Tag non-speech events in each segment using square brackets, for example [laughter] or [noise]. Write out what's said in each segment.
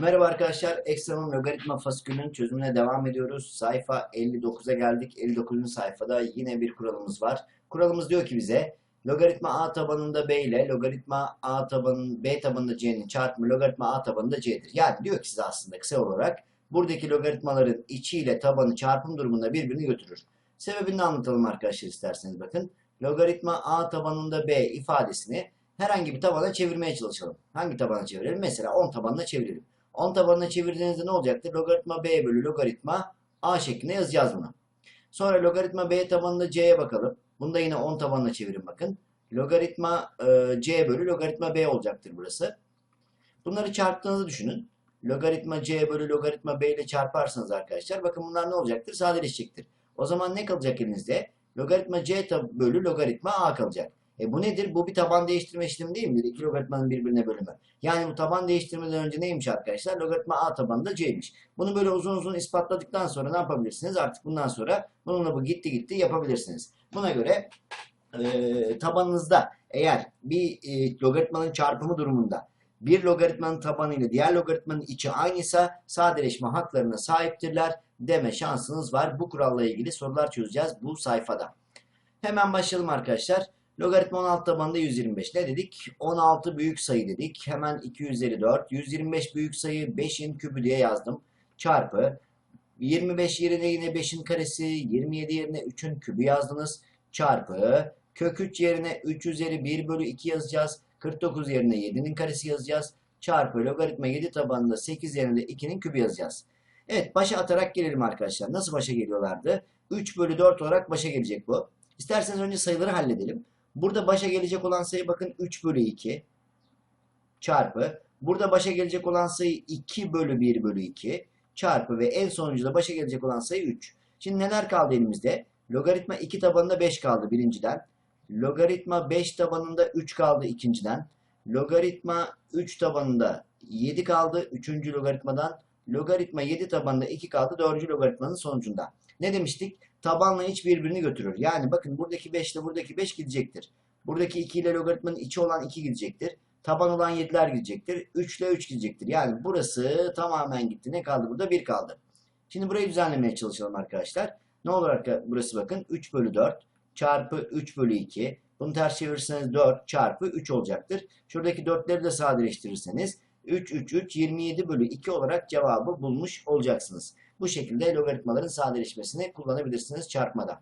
Merhaba arkadaşlar, Ekstra'nın logaritma fasikülünün çözümüne devam ediyoruz. Sayfa 59'a geldik. 59. sayfada yine bir kuralımız var. Kuralımız diyor ki bize, logaritma a tabanında b ile logaritma a tabanın b tabanında c'nin çarpımı logaritma a tabanında c'dir. Yani diyor ki size aslında kısa olarak, buradaki logaritmaların içi ile tabanı çarpım durumunda birbirini götürür. Sebebini anlatalım arkadaşlar isterseniz bakın. Logaritma a tabanında b ifadesini herhangi bir tabana çevirmeye çalışalım. Hangi tabana çevirelim? Mesela 10 tabanına çevirelim. 10 tabanına çevirdiğinizde ne olacaktır? Logaritma b bölü logaritma a şeklinde yazacağız bunu. Sonra logaritma b tabanında c'ye bakalım. Bunu da yine 10 tabanına çevirin bakın. Logaritma e, c bölü logaritma b olacaktır burası. Bunları çarptığınızı düşünün. Logaritma c bölü logaritma b ile çarparsanız arkadaşlar bakın bunlar ne olacaktır? Sadeleşecektir. O zaman ne kalacak elinizde? Logaritma c bölü logaritma a kalacak. E bu nedir? Bu bir taban değiştirme işlemi değil midir? İki logaritmanın birbirine bölümü. Yani bu taban değiştirmeden önce neymiş arkadaşlar? Logaritma a tabanında c'ymiş. Bunu böyle uzun uzun ispatladıktan sonra ne yapabilirsiniz? Artık bundan sonra bununla bu gitti gitti yapabilirsiniz. Buna göre e, tabanınızda eğer bir e, logaritmanın çarpımı durumunda bir logaritmanın tabanı ile diğer logaritmanın içi aynıysa sadeleşme haklarına sahiptirler deme şansınız var. Bu kuralla ilgili sorular çözeceğiz bu sayfada. Hemen başlayalım arkadaşlar. Logaritma 16 tabanında 125. Ne dedik? 16 büyük sayı dedik. Hemen 2 üzeri 4. 125 büyük sayı 5'in kübü diye yazdım. Çarpı. 25 yerine yine 5'in karesi. 27 yerine 3'ün kübü yazdınız. Çarpı. Kök 3 yerine 3 üzeri 1 bölü 2 yazacağız. 49 yerine 7'nin karesi yazacağız. Çarpı logaritma 7 tabanında 8 yerine 2'nin kübü yazacağız. Evet başa atarak gelelim arkadaşlar. Nasıl başa geliyorlardı? 3 bölü 4 olarak başa gelecek bu. İsterseniz önce sayıları halledelim. Burada başa gelecek olan sayı bakın 3 bölü 2 çarpı. Burada başa gelecek olan sayı 2 bölü 1 bölü 2 çarpı ve en sonuncuda başa gelecek olan sayı 3. Şimdi neler kaldı elimizde? Logaritma 2 tabanında 5 kaldı birinciden. Logaritma 5 tabanında 3 kaldı ikinciden. Logaritma 3 tabanında 7 kaldı üçüncü logaritmadan. Logaritma 7 tabanında 2 kaldı dördüncü logaritmanın sonucunda. Ne demiştik? Tabanla iç birbirini götürür. Yani bakın buradaki 5 ile buradaki 5 gidecektir. Buradaki 2 ile logaritmanın içi olan 2 gidecektir. Taban olan 7'ler gidecektir. 3 ile 3 gidecektir. Yani burası tamamen gitti. Ne kaldı burada? 1 kaldı. Şimdi burayı düzenlemeye çalışalım arkadaşlar. Ne olur burası bakın 3 bölü 4 çarpı 3 bölü 2. Bunu ters çevirirseniz 4 çarpı 3 olacaktır. Şuradaki 4'leri de sadeleştirirseniz 3, 3, 3, 27 bölü 2 olarak cevabı bulmuş olacaksınız. Bu şekilde logaritmaların sadeleşmesini kullanabilirsiniz çarpmada.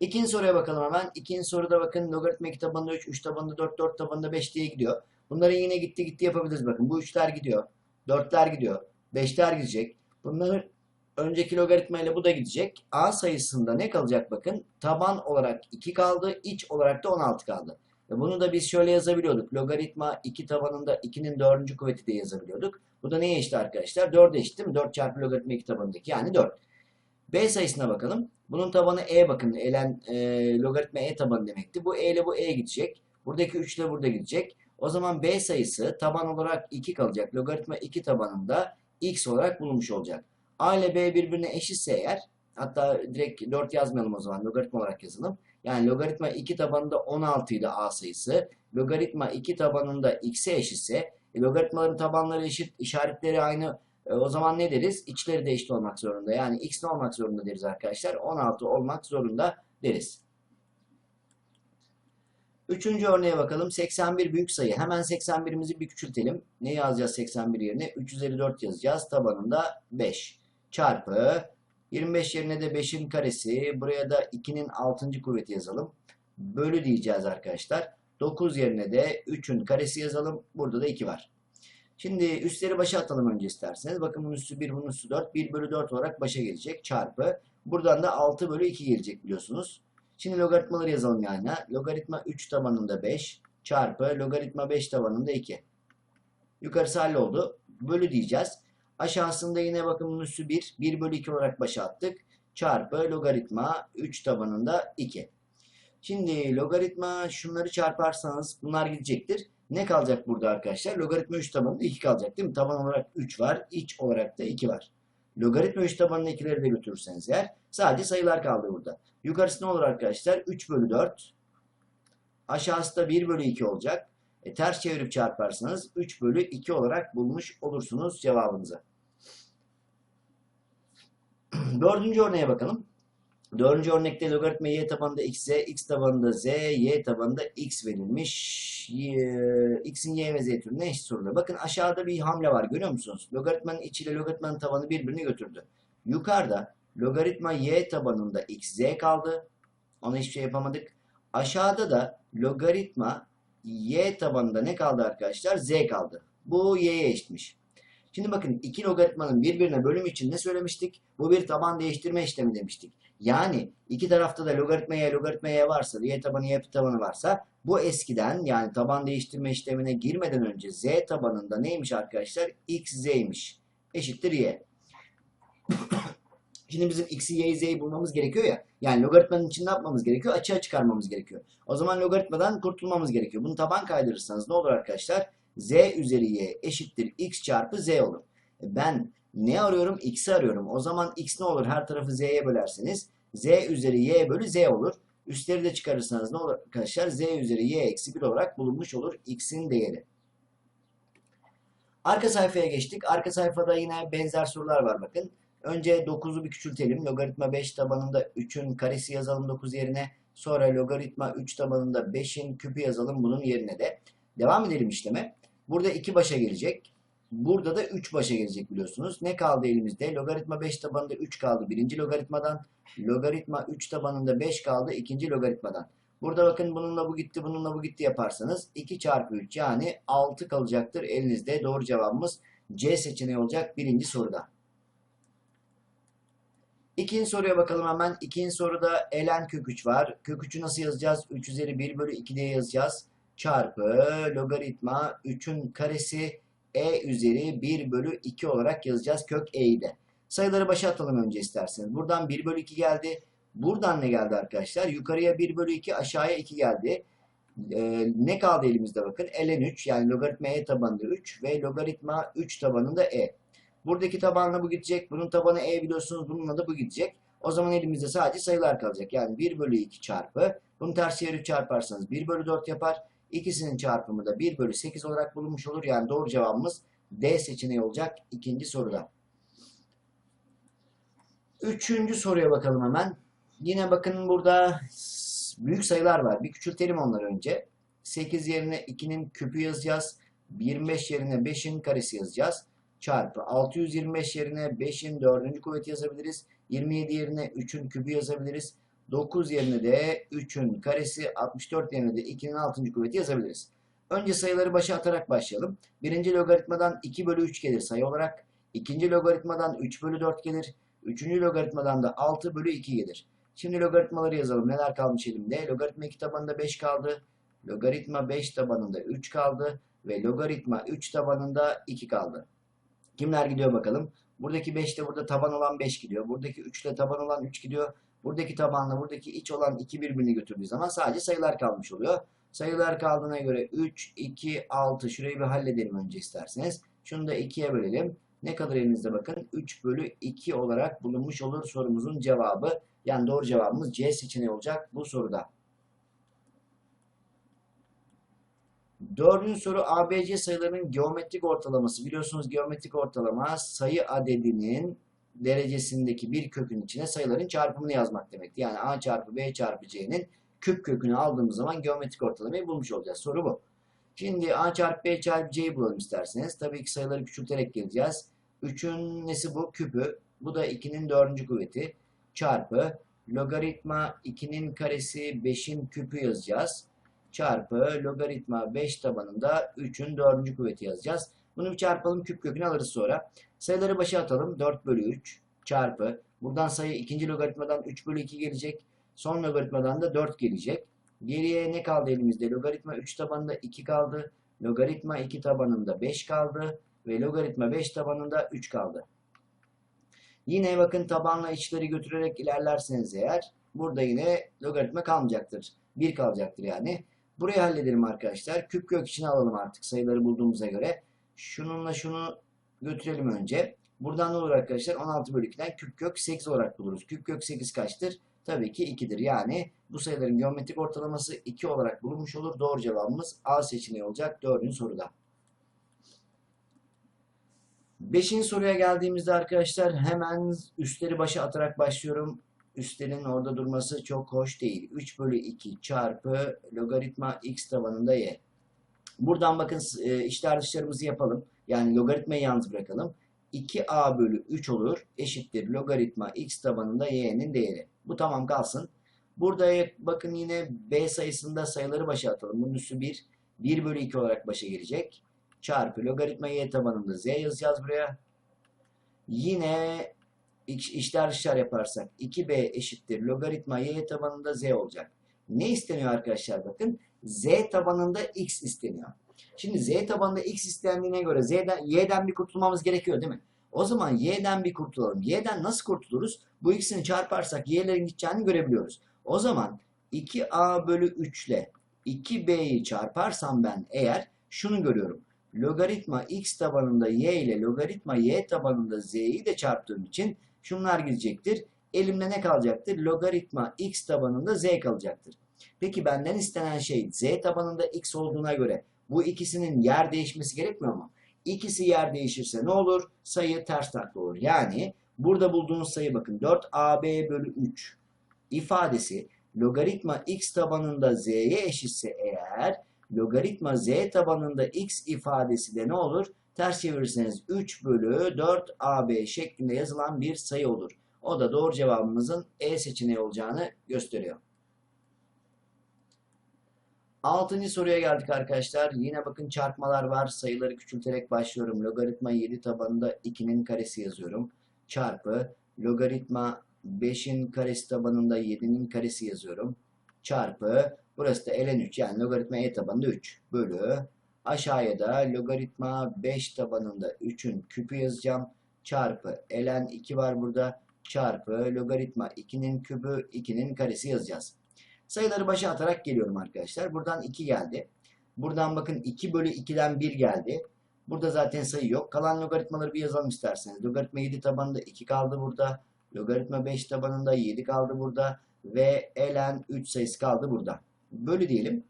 İkinci soruya bakalım hemen. İkinci soruda bakın logaritma 2 tabanında 3, 3 tabanında 4, 4 tabanında 5 diye gidiyor. Bunları yine gitti gitti yapabiliriz bakın. Bu 3'ler gidiyor. 4'ler gidiyor. 5'ler gidecek. Bunların önceki logaritma ile bu da gidecek. A sayısında ne kalacak bakın? Taban olarak 2 kaldı. iç olarak da 16 kaldı. Ve bunu da biz şöyle yazabiliyorduk. Logaritma 2 tabanında 2'nin 4. kuvveti de yazabiliyorduk. Bu da neye eşit arkadaşlar? 4'e eşit değil mi? 4 çarpı logaritma 2 tabanındaki yani 4. B sayısına bakalım. Bunun tabanı E bakın. Elen, e, logaritma E tabanı demekti. Bu E ile bu E gidecek. Buradaki 3 ile burada gidecek. O zaman B sayısı taban olarak 2 kalacak. Logaritma 2 tabanında X olarak bulunmuş olacak. A ile B birbirine eşitse eğer hatta direkt 4 yazmayalım o zaman. Logaritma olarak yazalım. Yani logaritma 2 tabanında 16 ile A sayısı. Logaritma 2 tabanında X'e eşitse e, logaritmaların tabanları eşit, işaretleri aynı. E, o zaman ne deriz? İçleri de eşit olmak zorunda. Yani x ne olmak zorunda deriz arkadaşlar? 16 olmak zorunda deriz. Üçüncü örneğe bakalım. 81 büyük sayı. Hemen 81'imizi bir küçültelim. Ne yazacağız 81 yerine? 354 yazacağız. Tabanında 5. Çarpı 25 yerine de 5'in karesi. Buraya da 2'nin 6. kuvveti yazalım. Bölü diyeceğiz arkadaşlar. 9 yerine de 3'ün karesi yazalım. Burada da 2 var. Şimdi üstleri başa atalım önce isterseniz. Bakın bunun üstü 1, bunun üstü 4. 1 bölü 4 olarak başa gelecek. Çarpı. Buradan da 6 bölü 2 gelecek biliyorsunuz. Şimdi logaritmaları yazalım yani. Logaritma 3 tabanında 5 çarpı logaritma 5 tabanında 2. Yukarısı halloldu. Bölü diyeceğiz. Aşağısında yine bakın bunun üstü 1. 1 bölü 2 olarak başa attık. Çarpı logaritma 3 tabanında 2. Şimdi logaritma şunları çarparsanız bunlar gidecektir. Ne kalacak burada arkadaşlar? Logaritma 3 tabanında 2 kalacak değil mi? Taban olarak 3 var. iç olarak da 2 var. Logaritma 3 tabanında 2'leri de götürürseniz eğer sadece sayılar kaldı burada. Yukarısı ne olur arkadaşlar? 3 bölü 4. Aşağısı da 1 bölü 2 olacak. E, ters çevirip çarparsanız 3 bölü 2 olarak bulmuş olursunuz cevabınızı. [clears throat] Dördüncü örneğe bakalım. Dördüncü örnekte logaritma y tabanında x, z, x tabanında z, y tabanında x verilmiş. X'in y ve z türüne eşit soruluyor. Bakın aşağıda bir hamle var görüyor musunuz? Logaritmanın içiyle logaritmanın tabanı birbirini götürdü. Yukarıda logaritma y tabanında x, z kaldı. Ona hiçbir şey yapamadık. Aşağıda da logaritma y tabanında ne kaldı arkadaşlar? z kaldı. Bu y'ye eşitmiş. Şimdi bakın iki logaritmanın birbirine bölümü için ne söylemiştik? Bu bir taban değiştirme işlemi demiştik. Yani iki tarafta da logaritma y, logaritma y varsa, y tabanı y tabanı varsa bu eskiden yani taban değiştirme işlemine girmeden önce z tabanında neymiş arkadaşlar? x z'ymiş. Eşittir y. [coughs] Şimdi bizim x'i y'yi z'yi bulmamız gerekiyor ya. Yani logaritmanın içinde ne yapmamız gerekiyor? Açığa çıkarmamız gerekiyor. O zaman logaritmadan kurtulmamız gerekiyor. Bunu taban kaydırırsanız ne olur arkadaşlar? z üzeri y eşittir x çarpı z olur. E Ben ne arıyorum? x'i arıyorum. O zaman x ne olur? Her tarafı z'ye bölerseniz z üzeri y bölü z olur. Üstleri de çıkarırsanız ne olur arkadaşlar? z üzeri y eksi 1 olarak bulunmuş olur x'in değeri. Arka sayfaya geçtik. Arka sayfada yine benzer sorular var bakın. Önce 9'u bir küçültelim. Logaritma 5 tabanında 3'ün karesi yazalım 9 yerine. Sonra logaritma 3 tabanında 5'in küpü yazalım bunun yerine de. Devam edelim işleme. Burada 2 başa gelecek. Burada da 3 başa gelecek biliyorsunuz. Ne kaldı elimizde? Logaritma 5 tabanında 3 kaldı birinci logaritmadan. Logaritma 3 tabanında 5 kaldı ikinci logaritmadan. Burada bakın bununla bu gitti bununla bu gitti yaparsanız 2 çarpı 3 yani 6 kalacaktır elinizde. Doğru cevabımız C seçeneği olacak birinci soruda. İkinci soruya bakalım hemen. İkinci soruda ln kök 3 var. Kök 3'ü nasıl yazacağız? 3 üzeri 1 bölü 2 diye yazacağız. Çarpı logaritma 3'ün karesi e üzeri 1 bölü 2 olarak yazacağız kök e'yi de. Sayıları başa atalım önce isterseniz. Buradan 1 bölü 2 geldi. Buradan ne geldi arkadaşlar? Yukarıya 1 bölü 2 aşağıya 2 geldi. Ee, ne kaldı elimizde bakın? ln 3 yani logaritma e tabanında 3 ve logaritma 3 tabanında e. Buradaki tabanla bu gidecek. Bunun tabanı e biliyorsunuz. Bununla da bu gidecek. O zaman elimizde sadece sayılar kalacak. Yani 1 bölü 2 çarpı. Bunu ters çevirip çarparsanız 1 bölü 4 yapar. İkisinin çarpımı da 1 bölü 8 olarak bulunmuş olur. Yani doğru cevabımız D seçeneği olacak ikinci soruda. Üçüncü soruya bakalım hemen. Yine bakın burada büyük sayılar var. Bir küçültelim onları önce. 8 yerine 2'nin küpü yazacağız. 25 yerine 5'in karesi yazacağız. Çarpı 625 yerine 5'in 4. kuvveti yazabiliriz. 27 yerine 3'ün küpü yazabiliriz. 9 yerine de 3'ün karesi, 64 yerine de 2'nin 6. kuvveti yazabiliriz. Önce sayıları başa atarak başlayalım. Birinci logaritmadan 2 bölü 3 gelir sayı olarak. İkinci logaritmadan 3 bölü 4 gelir. Üçüncü logaritmadan da 6 bölü 2 gelir. Şimdi logaritmaları yazalım. Neler kalmış elimde? Logaritma 2 tabanında 5 kaldı. Logaritma 5 tabanında 3 kaldı. Ve logaritma 3 tabanında 2 kaldı. Kimler gidiyor bakalım. Buradaki 5 de burada taban olan 5 gidiyor. Buradaki 3 ile taban olan 3 gidiyor. Buradaki tabanla buradaki iç olan 2 birbirini götürdüğü zaman sadece sayılar kalmış oluyor. Sayılar kaldığına göre 3, 2, 6. Şurayı bir halledelim önce isterseniz. Şunu da 2'ye bölelim. Ne kadar elinizde bakın? 3 bölü 2 olarak bulunmuş olur sorumuzun cevabı. Yani doğru cevabımız C seçeneği olacak bu soruda. Dördüncü soru ABC sayılarının geometrik ortalaması. Biliyorsunuz geometrik ortalama sayı adedinin derecesindeki bir kökün içine sayıların çarpımını yazmak demekti. Yani A çarpı B çarpı C'nin küp kökünü aldığımız zaman geometrik ortalamayı bulmuş olacağız. Soru bu. Şimdi A çarpı B çarpı C'yi bulalım isterseniz. Tabii ki sayıları küçülterek geleceğiz. 3'ün nesi bu? Küpü. Bu da 2'nin 4. kuvveti. Çarpı logaritma 2'nin karesi 5'in küpü yazacağız. Çarpı logaritma 5 tabanında 3'ün 4. kuvveti yazacağız. Bunu bir çarpalım küp kökünü alırız sonra. Sayıları başa atalım. 4 bölü 3 çarpı. Buradan sayı ikinci logaritmadan 3 bölü 2 gelecek. Son logaritmadan da 4 gelecek. Geriye ne kaldı elimizde? Logaritma 3 tabanında 2 kaldı. Logaritma 2 tabanında 5 kaldı. Ve logaritma 5 tabanında 3 kaldı. Yine bakın tabanla içleri götürerek ilerlerseniz eğer burada yine logaritma kalmayacaktır. 1 kalacaktır yani. Burayı halledelim arkadaşlar. Küp kök içine alalım artık sayıları bulduğumuza göre. Şununla şunu götürelim önce. Buradan ne olur arkadaşlar? 16 bölü 2'den küp kök 8 olarak buluruz. Küp kök 8 kaçtır? Tabii ki 2'dir. Yani bu sayıların geometrik ortalaması 2 olarak bulunmuş olur. Doğru cevabımız A seçeneği olacak 4. soruda. Beşinci soruya geldiğimizde arkadaşlar hemen üstleri başa atarak başlıyorum. Üstlerin orada durması çok hoş değil. 3 bölü 2 çarpı logaritma x tabanında y. Buradan bakın e, işler dışlarımızı yapalım. Yani logaritmayı yalnız bırakalım. 2a bölü 3 olur. Eşittir logaritma x tabanında y'nin değeri. Bu tamam kalsın. Burada bakın yine b sayısında sayıları başa atalım. Bunun üssü 1. 1 bölü 2 olarak başa gelecek. Çarpı logaritma y tabanında z yazacağız buraya. Yine işler dışlar yaparsak 2b eşittir logaritma y tabanında z olacak. Ne isteniyor arkadaşlar bakın. Z tabanında x isteniyor. Şimdi z tabanında x istendiğine göre z'den y'den bir kurtulmamız gerekiyor değil mi? O zaman y'den bir kurtulalım. y'den nasıl kurtuluruz? Bu ikisini çarparsak y'lerin gideceğini görebiliyoruz. O zaman 2a bölü 3 ile 2b'yi çarparsam ben eğer şunu görüyorum. Logaritma x tabanında y ile logaritma y tabanında z'yi de çarptığım için şunlar gidecektir. Elimde ne kalacaktır? Logaritma x tabanında z kalacaktır. Peki benden istenen şey z tabanında x olduğuna göre bu ikisinin yer değişmesi gerekmiyor mu? İkisi yer değişirse ne olur? Sayı ters takla olur. Yani burada bulduğunuz sayı bakın 4ab bölü 3 ifadesi logaritma x tabanında z'ye eşitse eğer logaritma z tabanında x ifadesi de ne olur? Ters çevirirseniz 3 bölü 4ab şeklinde yazılan bir sayı olur. O da doğru cevabımızın E seçeneği olacağını gösteriyor. Altıncı soruya geldik arkadaşlar. Yine bakın çarpmalar var. Sayıları küçülterek başlıyorum. Logaritma 7 tabanında 2'nin karesi yazıyorum. Çarpı logaritma 5'in karesi tabanında 7'nin karesi yazıyorum. Çarpı burası da ln 3 yani logaritma e tabanında 3 bölü aşağıya da logaritma 5 tabanında 3'ün küpü yazacağım. Çarpı ln 2 var burada. Çarpı logaritma 2'nin küpü 2'nin karesi yazacağız. Sayıları başa atarak geliyorum arkadaşlar. Buradan 2 geldi. Buradan bakın 2 bölü 2'den 1 geldi. Burada zaten sayı yok. Kalan logaritmaları bir yazalım isterseniz. Logaritma 7 tabanında 2 kaldı burada. Logaritma 5 tabanında 7 kaldı burada. Ve ln 3 sayısı kaldı burada. Bölü diyelim.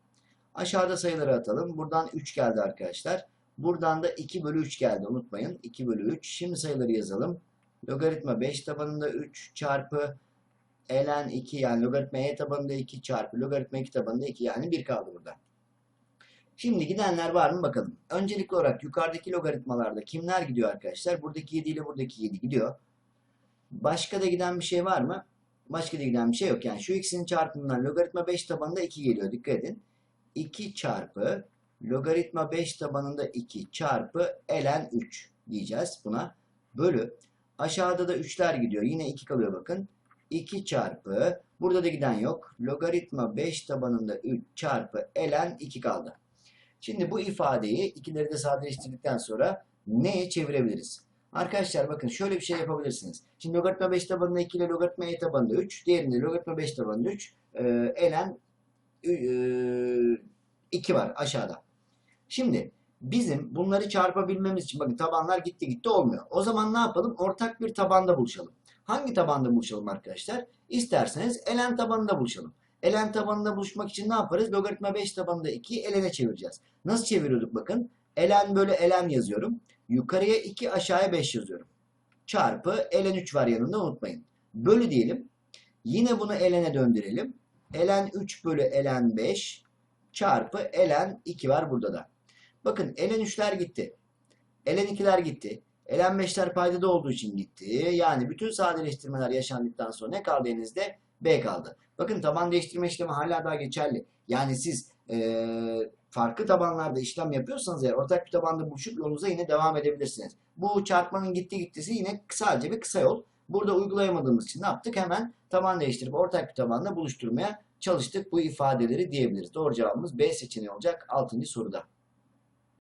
Aşağıda sayıları atalım. Buradan 3 geldi arkadaşlar. Buradan da 2 bölü 3 geldi. Unutmayın. 2 bölü 3. Şimdi sayıları yazalım. Logaritma 5 tabanında 3 çarpı ln 2 yani logaritma e tabanında 2 çarpı logaritma 2 tabanında 2 yani 1 kaldı burada. Şimdi gidenler var mı bakalım. Öncelikli olarak yukarıdaki logaritmalarda kimler gidiyor arkadaşlar? Buradaki 7 ile buradaki 7 gidiyor. Başka da giden bir şey var mı? Başka da giden bir şey yok. Yani şu ikisinin çarpımından logaritma 5 tabanında 2 geliyor. Dikkat edin. 2 çarpı logaritma 5 tabanında 2 çarpı ln 3 diyeceğiz buna. Bölü. Aşağıda da 3'ler gidiyor. Yine 2 kalıyor bakın. 2 çarpı burada da giden yok. Logaritma 5 tabanında 3 çarpı ln 2 kaldı. Şimdi bu ifadeyi ikileri de sadeleştirdikten sonra neye çevirebiliriz? Arkadaşlar bakın şöyle bir şey yapabilirsiniz. Şimdi logaritma 5 tabanında 2 ile logaritma e tabanında 3. Diğerinde logaritma 5 tabanında 3. E, ln e, 2 var aşağıda. Şimdi bizim bunları çarpabilmemiz için bakın tabanlar gitti gitti olmuyor. O zaman ne yapalım? Ortak bir tabanda buluşalım. Hangi tabanda buluşalım arkadaşlar? İsterseniz ln tabanında buluşalım. ln tabanında buluşmak için ne yaparız? Logaritma 5 tabanında 2'yi ln'e çevireceğiz. Nasıl çeviriyorduk bakın? ln bölü ln yazıyorum. Yukarıya 2 aşağıya 5 yazıyorum. Çarpı ln 3 var yanında unutmayın. Bölü diyelim. Yine bunu ln'e döndürelim. ln 3 bölü ln 5 çarpı ln 2 var burada da. Bakın ln 3'ler gitti. ln 2'ler gitti. Ln 5'ler paydada olduğu için gitti. Yani bütün sadeleştirmeler yaşandıktan sonra ne kaldı elinizde? B kaldı. Bakın taban değiştirme işlemi hala daha geçerli. Yani siz ee, farklı tabanlarda işlem yapıyorsanız eğer ortak bir tabanda buluşup yolunuza yine devam edebilirsiniz. Bu çarpmanın gitti gittisi yine sadece bir kısa yol. Burada uygulayamadığımız için ne yaptık? Hemen taban değiştirip ortak bir tabanda buluşturmaya çalıştık bu ifadeleri diyebiliriz. Doğru cevabımız B seçeneği olacak 6. soruda.